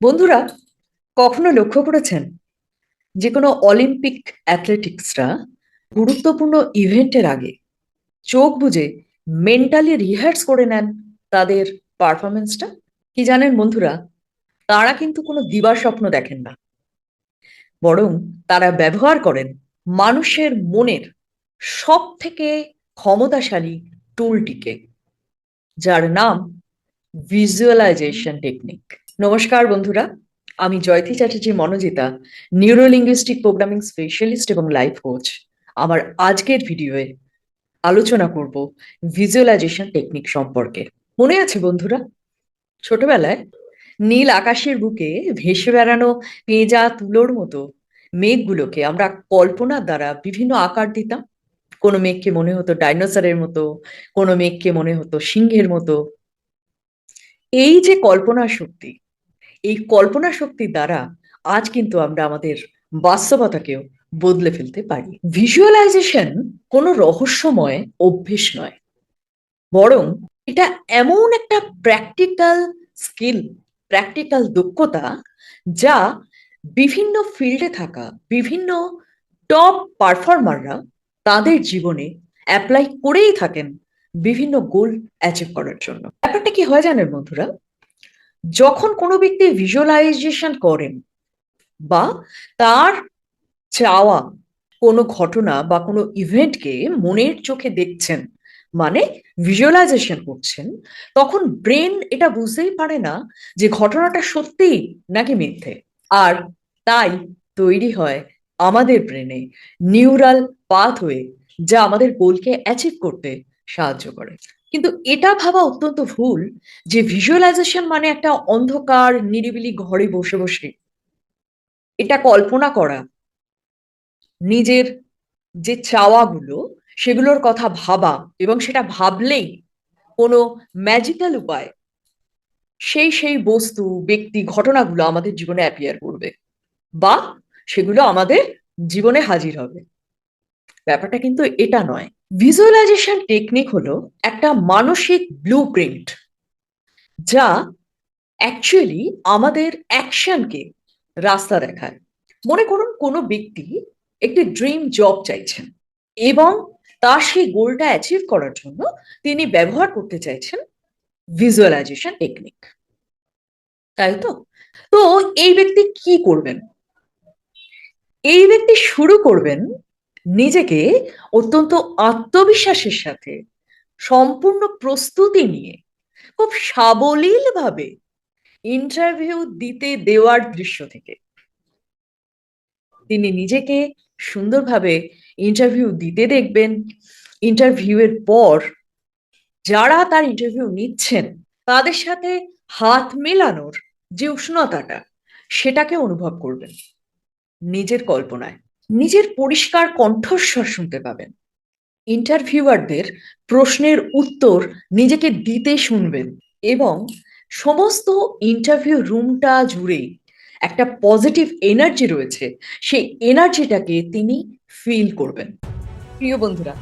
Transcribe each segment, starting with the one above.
বন্ধুরা, কখনো লক্ষ্য করেছেন যে কোনো অলিম্পিক অ্যাথলেটিক্সরা গুরুত্বপূর্ণ ইভেন্টের আগে চোখ বুজে মেন্টালি রিহার্স করে নেন তাদের পারফরমেন্সটা? কি জানেন বন্ধুরা? তারা কিন্তু কোনো দিবার স্বপ্ন দেখেন না। বরং তারা ব্যবহার করেন মানুষের মনের সব থেকে ক্ষমতাশালী টুলটিকে যার নাম ভিজুয়ালাইজেশন টেকনিক নমস্কার বন্ধুরা, আমি Joyoti Chatterjee, Monojita, neurolinguistic programming specialist এবং লাইফ কোচ। আমার আজকের ভিডিওয়ে আলোচনা করব ভিজুয়ালাইজেশন টেকনিক সম্পর্কে। মনে আছে বন্ধুরা? ছোটবেলায় নীল আকাশের বুকে ভেসে বেড়ানো পেঁজা তুলোর মতো মেঘগুলোকে আমরা কল্পনার দ্বারা বিভিন্ন আকার দিতাম। কোনো মেঘকে মনে হতো ডাইনোসরের মতো, কোনো মেঘকে মনে হতো সিংহের মতো। এই যে কল্পনা শক্তি এই কল্পনা শক্তির দ্বারা আজ কিন্তু আমরা আমাদের বাস্তবতাকেও বদলে ফেলতে পারি। ভিজুয়ালাইজেশন কোনো রহস্যময় অভ্যেস নয়। বরং এটা এমন একটা প্র্যাকটিক্যাল স্কিল প্র্যাকটিক্যাল দক্ষতা যা বিভিন্ন ফিল্ডে থাকা, বিভিন্ন টপ পারফর্মাররা তাদের জীবনে অ্যাপ্লাই করেই থাকেন বিভিন্ন গোল অ্যাচিভ করার জন্য। ব্যাপারটা কি হয় জানেন বন্ধুরা? যখন কোনো ব্যক্তি ভিজুয়ালাইজেশন করেন বা তার চাওয়া কোনো ঘটনা বা কোনো ইভেন্টকে মনের চোখে দেখছেন মানে ভিজুয়ালাইজেশন করছেন, তখন ব্রেন এটা বুঝতেই পারে না যে ঘটনাটা সত্যি নাকি মিথ্যে। আর তাই তৈরি হয় আমাদের ব্রেনে নিউরাল পাথওয়ে যা আমাদের গোলকে অ্যাচিভ করতে সাহায্য করে। কিন্তু এটা ভাবা অত্যন্ত ভুল যে ভিজুয়ালাইজেশন মানে একটা অন্ধকার, নিরিবিলি ঘরে বসে বসে। এটা কল্পনা করা। নিজের যে চাওয়াগুলো, সেগুলোর কথা ভাবা এবং সেটা ভাবলেই কোনো ম্যাজিক্যাল উপায় সেই সেই বস্তু, ব্যক্তি, ঘটনাগুলো আমাদের জীবনে অ্যাপিয়ার করবে বা সেগুলো আমাদের জীবনে হাজির হবে। ব্যাপারটা কিন্তু এটা নয়। ভিজুয়ালাইজেশন টেকনিক হলো একটা মানসিক ব্লু প্রিন্ট যা অ্যাকচুয়ালি আমাদের অ্যাকশনকে রাস্তা দেখায়। মনে করুন কোনো ব্যক্তি একটি ড্রিম জব চাইছেন এবং তার সেই গোলটা অ্যাচিভ করার জন্য তিনি ব্যবহার করতে চাইছেন ভিজুয়ালাইজেশন টেকনিক তাই তো? তো এই ব্যক্তি কি করবেন? এই ব্যক্তি শুরু করবেন নিজেকে অত্যন্ত আত্মবিশ্বাসের সাথে সম্পূর্ণ প্রস্তুতি নিয়ে খুব সাবলীল ভাবে ইন্টারভিউ দিতে দেওয়ার দৃশ্য থেকে তিনি নিজেকে সুন্দরভাবে ইন্টারভিউ দিতে দেখবেন। ইন্টারভিউয়ের পর যারা তার ইন্টারভিউ নিচ্ছেন, তাদের সাথে হাত মেলানোর যে উষ্ণতাটা, সেটাকে অনুভব করবেন নিজের কল্পনায়। নিজের পরিষ্কার কণ্ঠস্বর শুনতে পাবেন। ইন্টারভিউয়ারদের প্রশ্নের উত্তর নিজেকে দিতে শুনবেন এবং সমস্ত ইন্টারভিউ রুমটা জুড়ে একটা পজিটিভ এনার্জি রয়েছে, সেই এনার্জিটাকে তিনি ফিল করবেন। প্রিয় বন্ধুরা,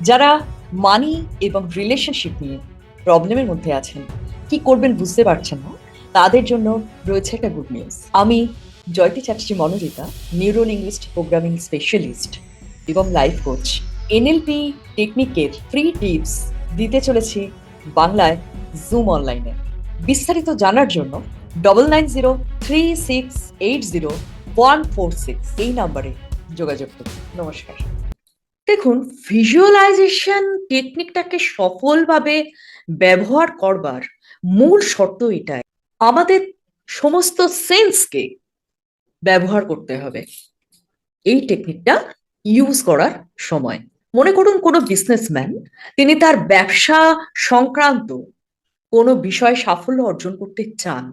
যারা মানি এবং রিলেশনশিপ নিয়ে প্রবলেমের মধ্যে আছেন, কি করবেন বুঝতে পারছেন না? তাদের জন্য রয়েছে একটা গুড নিউজ আমি Joyoti Chatterjee Monorita neuro linguist programming specialist এবং লাইফ কোচ এনএলপি টেকনিকের ফ্রি টিপস দিতে চলেছি বাংলায় জুম অনলাইনে বিস্তারিত জানার জন্য double nine zero three six eight zero one four six এই নাম্বারে যোগাযোগ করুন। নমস্কার। দেখুন ভিজুয়ালাইজেশন টেকনিকটাকে সফলভাবে ব্যবহার করবার মূল শর্ত এটাই। আমাদের সমস্ত সেন্সকে ব্যবহার করতে হবে। এই টেকনিকটা ইউজ করার সময়। মনে করুন কোনো বিজনেসম্যান তিনি তার ব্যবসা সংক্রান্ত কোনো বিষয়ে সাফল্য অর্জন করতে চান,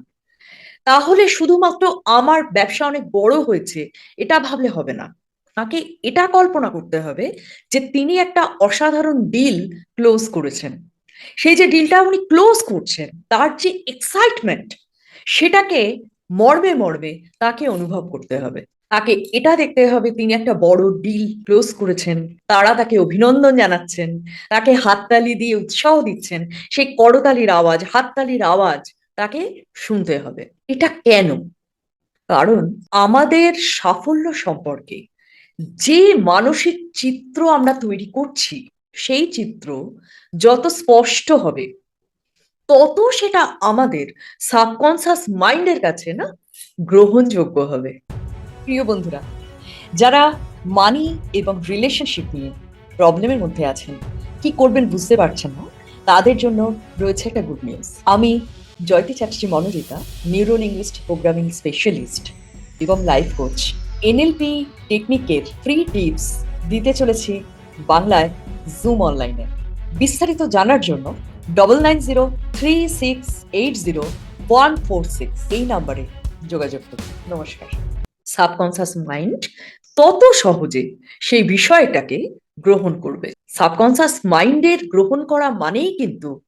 তাহলে শুধুমাত্র আমার ব্যবসা অনেক বড় হয়েছে, এটা ভাবলে হবে না। তাকে এটা কল্পনা করতে হবে যে তিনি একটা অসাধারণ ডিল ক্লোজ করেছেন। সেই যে ডিলটা উনি ক্লোজ করছেন, তার যে এক্সাইটমেন্ট সেটাকে মর্মে মর্মে তাকে অনুভব করতে হবে। তাকে এটা দেখতে হবে, তিনি একটা বড় ডিল ক্লোজ করেছেন। তারা তাকে অভিনন্দন জানাচ্ছেন। তাকে হাততালি দিয়ে উৎসাহ দিচ্ছেন। সেই করতালির আওয়াজ, হাততালির আওয়াজ তাকে শুনতে হবে। এটা কেন? কারণ আমাদের সাফল্য সম্পর্কে যে মানসিক চিত্র আমরা তৈরি করছি, সেই চিত্র যত স্পষ্ট হবে তত সেটা আমাদের সাবকনসাস মাইন্ডের কাছে না গ্রহণযোগ্য হবে। প্রিয় বন্ধুরা, যারা মানি এবং রিলেশনশিপ নিয়ে প্রবলেমের মধ্যে আছেন, কি করবেন বুঝতে পারছেন না? তাদের জন্য রয়েছে একটা গুড নিউজ আমি Joyoti Chatterjee Monojita neuro linguist programming specialist এবং লাইফ কোচ এনএলপি টেকনিকের ফ্রি টিপস দিতে চলেছি বাংলায় জুম অনলাইনে বিস্তারিত জানার জন্য double nine zero three six eight zero one four six এই নাম্বারে যোগাযোগ করুন। নমস্কার। মাইন্ড তত সহজে সেই বিষয়টাকে গ্রহণ করবে। সাবকনসাস মাইন্ডের গ্রহণ করা মানেই কিন্তু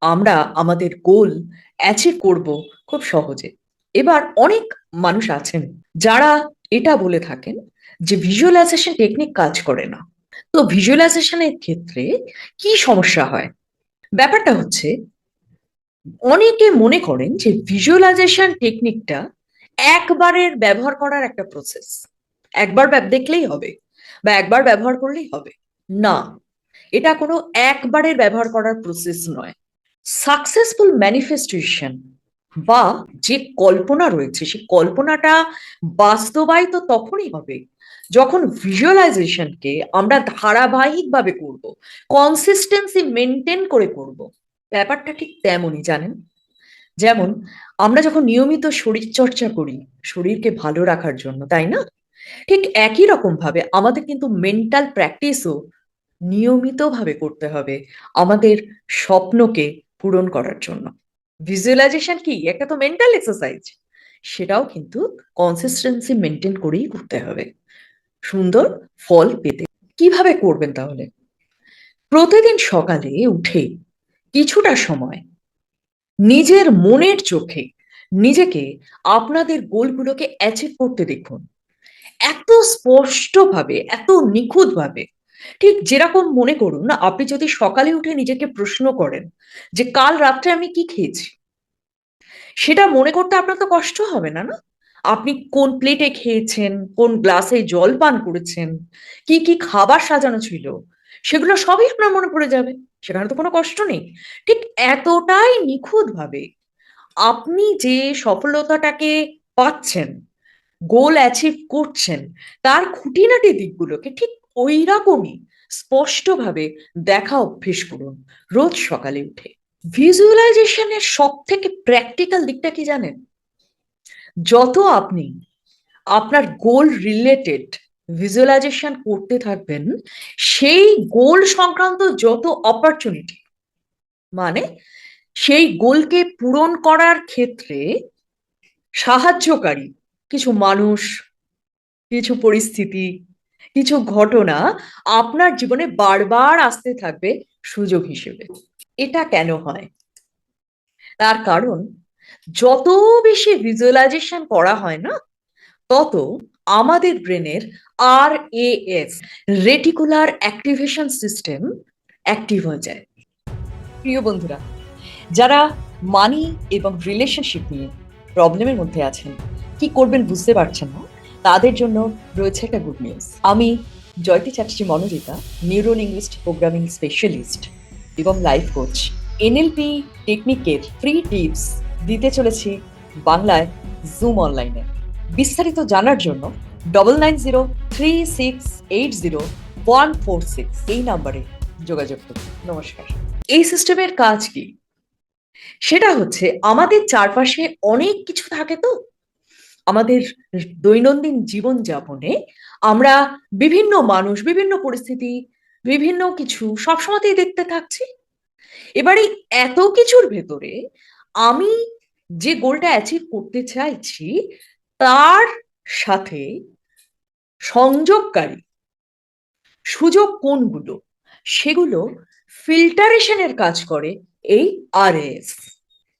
আমরা আমাদের গোল অ্যাচিভ করব খুব সহজে। এবার অনেক মানুষ আছেন যারা এটা বলে থাকেন যে ভিজুয়ালাইজেশন টেকনিক কাজ করে না। তো ভিজুয়ালাইজেশনের ক্ষেত্রে কি সমস্যা হয়? ব্যাপারটা হচ্ছে, অনেকে মনে করেন যে ভিজুয়ালাইজেশন টেকনিকটা একবারের ব্যবহার করার একটা প্রসেস একবার দেখলেই হবে বা একবার ব্যবহার করলেই হবে। না, এটা কোনো একবারের ব্যবহার করার প্রসেস নয়। সাকসেসফুল ম্যানিফেস্টেশন বা যে কল্পনা রয়েছে, সেই কল্পনাটা বাস্তবায়িত তখনই হবে যখন ভিজুয়ালাইজেশনকে আমরা ধারাবাহিকভাবে করব কনসিস্টেন্সি মেনটেন করে করব। ব্যাপারটা ঠিক তেমনই, জানেন? যেমন আমরা যখন নিয়মিত শরীর চর্চা করি, শরীরকে ভালো রাখার জন্য, তাই না? ঠিক একই রকম ভাবে আমাদের কিন্তু মেন্টাল প্র্যাকটিসও নিয়মিতভাবে করতে হবে আমাদের স্বপ্নকে পূরণ করার জন্য। ভিজুয়ালাইজেশন কি? একটা তো মেন্টাল এক্সারসাইজ সেটাও কিন্তু কনসিস্টেন্সি মেনটেন করেই করতে হবে। সুন্দর ফল পেতে। কীভাবে করবেন তাহলে? প্রতিদিন সকালে উঠে কিছুটা সময় নিজের মনের চোখে নিজেকে আপনাদের গোলগুলোকে অ্যাচিভ করতে দেখুন। এত স্পষ্টভাবে, এত নিখুঁতভাবে ঠিক যেরকম মনে করুন না, আপনি যদি সকালে উঠে নিজেকে প্রশ্ন করেন যে কাল রাত্রে আমি কি খেয়েছি? সেটা মনে করতে আপনার তো কষ্ট হবে না না? আপনি কোন প্লেটে খেয়েছেন, কোন গ্লাসে জল পান করেছেন, কি কি খাবার সাজানো ছিল, সেগুলো সবই আপনার মনে পড়ে যাবে, সেখানে তো কোনো কষ্ট নেই। ঠিক এতটাই নিখুঁতভাবে আপনি যে সফলতাটাকে পাচ্ছেন গোল অ্যাচিভ করছেন, তার খুঁটিনাটি দিকগুলোকে ঠিক ওই রকমই স্পষ্টভাবে দেখা অভ্যেস করুন রোজ সকালে উঠে। ভিজুয়ালাইজেশনের সব থেকে প্র্যাকটিক্যাল দিকটা কি জানেন? যত আপনি আপনার গোল রিলেটেড ভিজুয়ালাইজেশন করতে থাকবেন, সেই গোল সংক্রান্ত যত অপরচুনিটি মানে সেই গোলকে পূরণ করার ক্ষেত্রে সাহায্যকারী কিছু মানুষ, কিছু পরিস্থিতি কিছু ঘটনা আপনার জীবনে বারবার আসতে থাকবে সুযোগ হিসেবে। এটা কেন হয়? তার কারণ, যত বেশি ভিজুয়ালাইজেশন করা হয় না, তত আমাদের ব্রেনের R S reticular activation system active হয়ে যায়। প্রিয় বন্ধুরা, যারা মানি এবং রিলেশনশিপ নিয়ে প্রবলেমের মধ্যে আছেন, কি করবেন বুঝতে পারছেন না? তাদের জন্য রয়েছে একটা গুড নিউজ আমি Joyoti Chatterjee Monojita neuro linguist programming specialist এবং লাইফ কোচ এনএলপি টেকনিকের ফ্রি টিপস দিতে চলেছি বাংলায় জুম অনলাইনে বিস্তারিত জানার জন্য double nine zero three six eight zero one four six এই নাম্বারে যোগাযোগ করুন। নমস্কার। এই সিস্টেমের কাজ কি? সেটা হচ্ছে আমাদের চারপাশে অনেক কিছু থাকে তো। আমাদের দৈনন্দিন জীবন যাপনে আমরা বিভিন্ন মানুষ, বিভিন্ন পরিস্থিতি, বিভিন্ন কিছু সবসময়তেই দেখতে থাকছি। এবারে এত কিছুর ভেতরে আমি যে গোলটা অ্যাচিভ করতে চাইছি, তার সাথে সংযোগকারী সুযোগ কোনগুলো? সেগুলো ফিল্টারেশনের কাজ করে এই আরএস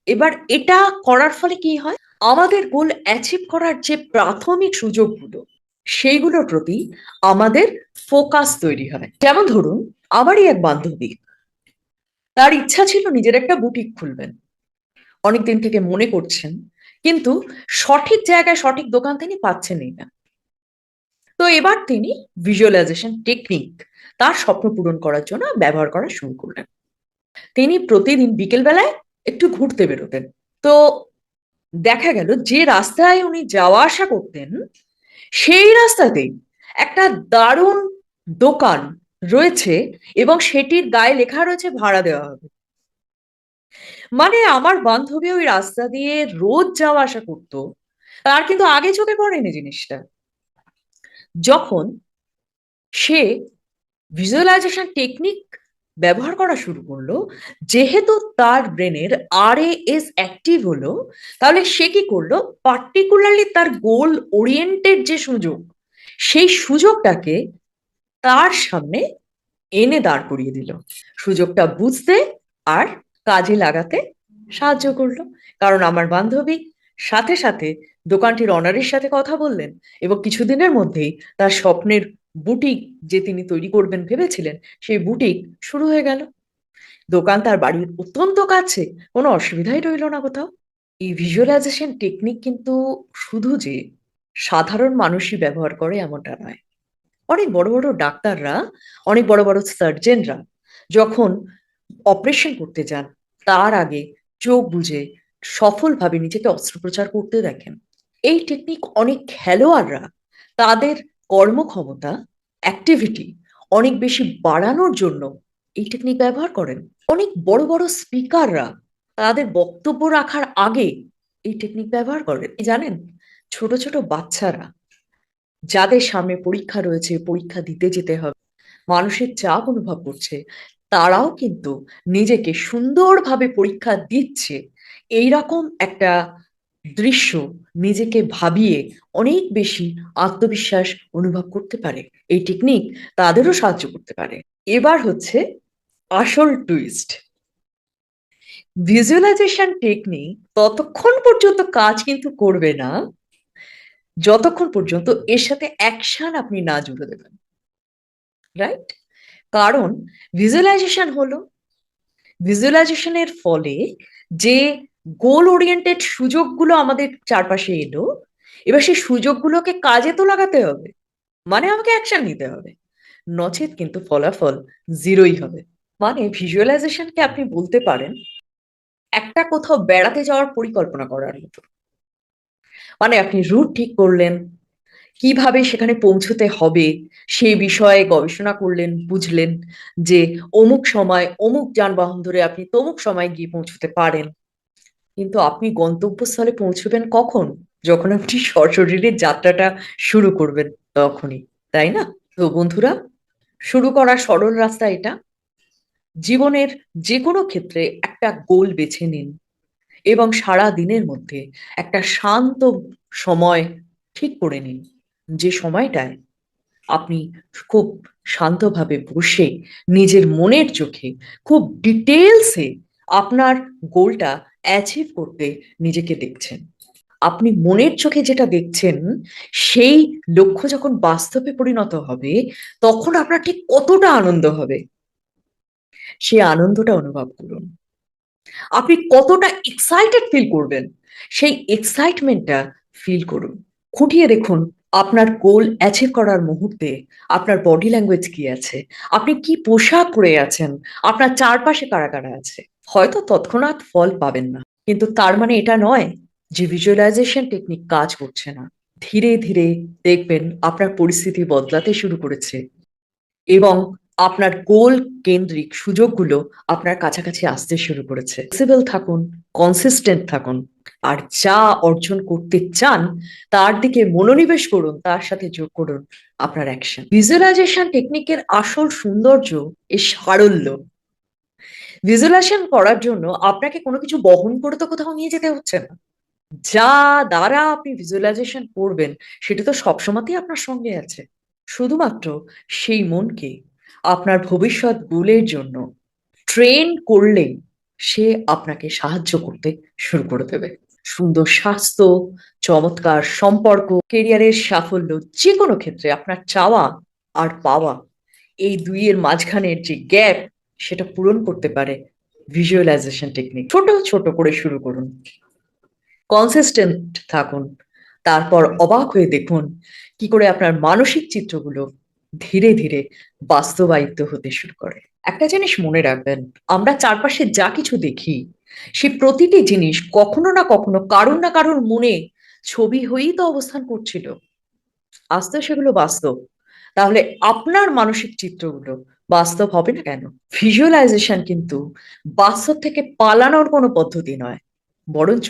এবার এটা করার ফলে কি হয়? আমাদের গোল অ্যাচিভ করার যে প্রাথমিক সুযোগগুলো, সেইগুলোর প্রতি আমাদের ফোকাস তৈরি হয়। যেমন ধরুন, আমারই এক বান্ধবী, তার ইচ্ছা ছিল নিজের একটা বুটিক খুলবেন। অনেকদিন থেকে মনে করছেন, কিন্তু সঠিক জায়গায় সঠিক দোকান তিনি পাচ্ছেনই না। তো এবার তিনি ভিজুয়ালাইজেশন টেকনিক তার স্বপ্ন পূরণ করার জন্য ব্যবহার করা শুরু করলেন। তিনি প্রতিদিন বিকেলবেলায় একটু ঘুরতে বেরোতেন। তো দেখা গেল যে রাস্তায় উনি যাওয়া আসা করতেন, সেই রাস্তাতেই একটা দারুণ দোকান রয়েছে এবং সেটির গায়ে লেখা রয়েছে ভাড়া দেওয়া হবে। মানে আমার বান্ধবী ওই রাস্তা দিয়ে রোজ যাওয়া আসা করতো, তার কিন্তু আগে চোখে পড়েনি জিনিসটা। যখন সে ভিজুয়ালাইজেশন টেকনিক ব্যবহার করা শুরু করল, যেহেতু তার ব্রেনের আর এস অ্যাক্টিভ হলো, তাহলে সে কি করল? পার্টিকুলারলি তার গোল ওরিয়েন্টেড যে সুযোগ, সেই সুযোগটাকে তার সামনে এনে দাঁড় করিয়ে দিল। সুযোগটা বুঝতে আর কাজে লাগাতে সাহায্য করল। কারণ আমার বান্ধবী সাথে সাথে দোকানটির অনারের সাথে কথা বললেন এবং কিছুদিনের মধ্যেই তার স্বপ্নের বুটিক যে তিনি তৈরি করবেন ভেবেছিলেন, সেই বুটিক শুরু হয়ে গেল। দোকান তার বাড়ির অত্যন্ত কাছে, কোনো অসুবিধাই রইল না কোথাও। এই ভিজুয়ালাইজেশন টেকনিক কিন্তু শুধু যে সাধারণ মানুষই ব্যবহার করে এমনটা নয়। অনেক বড় বড় ডাক্তাররা, অনেক বড় বড় সার্জেনরা যখন অপারেশন করতে যান, তার আগে চোখ বুঝে সফলভাবে নিজেকে অস্ত্রোপচার করতে দেখেন। এই টেকনিক অনেক খেলোয়াড়রা তাদের কর্মক্ষমতা অ্যাক্টিভিটি অনেক বেশি বাড়ানোর জন্য এই টেকনিক ব্যবহার করেন। অনেক বড় বড় স্পিকাররা তাদের বক্তব্য রাখার আগে এই টেকনিক ব্যবহার করেন। জানেন, ছোট ছোট বাচ্চারা যাদের সামনে পরীক্ষা রয়েছে, পরীক্ষা দিতে যেতে হবে, মানুষের চাপ অনুভব করছে, তারাও কিন্তু নিজেকে সুন্দরভাবে পরীক্ষা দিচ্ছে। এইরকম একটা দৃশ্য নিজেকে ভাবিয়ে অনেক বেশি আত্মবিশ্বাস অনুভব করতে পারে। এই টেকনিক তাদেরও সাহায্য করতে পারে। এবার হচ্ছে আসল টুইস্ট ভিজুয়ালাইজেশন টেকনিক ততক্ষণ পর্যন্ত কাজ কিন্তু করবে না, যতক্ষণ পর্যন্ত এর সাথে অ্যাকশন আপনি না জুড়ে দেবেন। রাইট কারণ ভিজুয়ালাইজেশন হলো ভিজুয়ালাইজেশনের ফলে যে গোল ওরিয়েন্টেড সুযোগগুলো আমাদের চারপাশে এলো। এবার সেই সুযোগগুলোকে কাজে তো লাগাতে হবে মানে আমাকে অ্যাকশন নিতে হবে। নচেত কিন্তু ফলাফল জিরোই হবে। মানে ভিজুয়ালাইজেশনকে আপনি বলতে পারেন, একটা কোথাও বেড়াতে যাওয়ার পরিকল্পনা করার মতো। মানে আপনি রুট ঠিক করলেন, কীভাবে সেখানে পৌঁছতে হবে সেই বিষয়ে গবেষণা করলেন, বুঝলেন যে অমুক সময় অমুক যানবাহন ধরে আপনি তমুক সময় গিয়ে পৌঁছতে পারেন। কিন্তু আপনি গন্তব্যস্থলে পৌঁছবেন কখন? যখন আপনি সশরীরে যাত্রাটা শুরু করবেন তখনই, তাই না? তো বন্ধুরা, শুরু করার সরল রাস্তা এটা। জীবনের যে কোনো ক্ষেত্রে একটা গোল বেছে নিন এবং সারা দিনের মধ্যে একটা শান্ত সময় ঠিক করে নিন। যে সময়টায় আপনি খুব শান্তভাবে বসে নিজের মনের চোখে খুব ডিটেলসে আপনার গোলটা অ্যাচিভ করতে নিজেকে দেখছেন। আপনি মনের চোখে যেটা দেখছেন, সেই লক্ষ্য যখন বাস্তবে পরিণত হবে, তখন আপনার ঠিক কতটা আনন্দ হবে? সেই আনন্দটা অনুভব করুন। আপনি কতটা এক্সাইটেড ফিল করবেন, সেই এক্সাইটমেন্টটা ফিল করুন। খুঁটিয়ে দেখুন, আপনার গোল অ্যাচিভ করার মুহূর্তে আপনার বডি ল্যাঙ্গুয়েজ কি আছে? আপনি কি পোশাক পরে আছেন? আপনার চারপাশে কারা কারা আছে? হয়তো তৎক্ষণাৎ ফল পাবেন না। কিন্তু তার মানে এটা নয় যে ভিজুয়ালাইজেশন টেকনিক কাজ করছে না। ধীরে ধীরে দেখবেন আপনার পরিস্থিতি বদলাতে শুরু করেছে এবং আপনার গোল কেন্দ্রিক সুযোগগুলো আপনার কাছাকাছি আসতে শুরু করেছে। ফ্লেক্সিবল থাকুন কনসিস্টেন্ট থাকুন আর যা অর্জন করতে চান তার দিকে মনোনিবেশ করুন, তার সাথে যোগ করুন আপনার অ্যাকশন ভিজুয়ালাইজেশন টেকনিকের আসল সৌন্দর্য এ সারল্য ভিজুয়ালাইজেশন করার জন্য আপনাকে কোনো কিছু বহন করে তো কোথাও নিয়ে যেতে হচ্ছে না। যা দ্বারা আপনি ভিজুয়ালাইজেশন করবেন, সেটা তো সবসময়তেই আপনার সঙ্গে আছে। শুধুমাত্র সেই মনকে আপনার ভবিষ্যৎ গোলের জন্য ট্রেন করলেই সে আপনাকে সাহায্য করতে শুরু করে দেবে। সুন্দর স্বাস্থ্য, চমৎকার সম্পর্ক কেরিয়ারের সাফল্য যে কোনো ক্ষেত্রে আপনার চাওয়া আর পাওয়া এই দুইয়ের মাঝখানের যে গ্যাপ সেটা পূরণ করতে পারে ভিজুয়ালাইজেশন টেকনিক ছোট ছোট করে শুরু করুন। কনসিস্টেন্ট থাকুন। তারপর অবাক হয়ে দেখুন কি করে আপনার মানসিক চিত্রগুলো ধীরে ধীরে বাস্তবায়িত হতে শুরু করে। একটা জিনিস মনে রাখবেন, আমরা চারপাশে যা কিছু দেখি, সে প্রতিটি জিনিস কখনো না কখনো কারোর না কারোর মনে ছবি হয়েই তো অবস্থান করছিল। আজ তো সেগুলো বাস্তব। তাহলে আপনার মানসিক চিত্রগুলো বাস্তব হবে না কেন? ভিজুয়ালাইজেশন কিন্তু বাস্তব থেকে পালানোর কোনো পদ্ধতি নয়। বরঞ্চ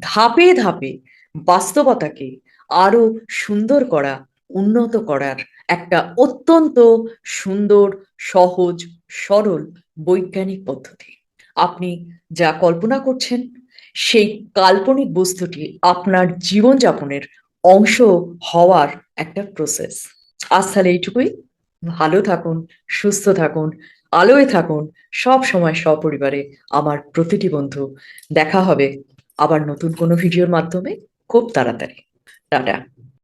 ধাপে ধাপে বাস্তবতাকে আরও সুন্দর করা, উন্নত করার একটা অত্যন্ত সুন্দর, সহজ, সরল, বৈজ্ঞানিক পদ্ধতি। আপনি যা কল্পনা করছেন, সেই কাল্পনিক বস্তুটি আপনার জীবনযাপনের অংশ হওয়ার একটা প্রসেস আজ তাহলে এইটুকুই। ভালো থাকুন, সুস্থ থাকুন, আলোয় থাকুন, সব সময় সপরিবারে আমার প্রতিটি বন্ধু। দেখা হবে আবার নতুন কোনো ভিডিওর মাধ্যমে খুব তাড়াতাড়ি। টাটা।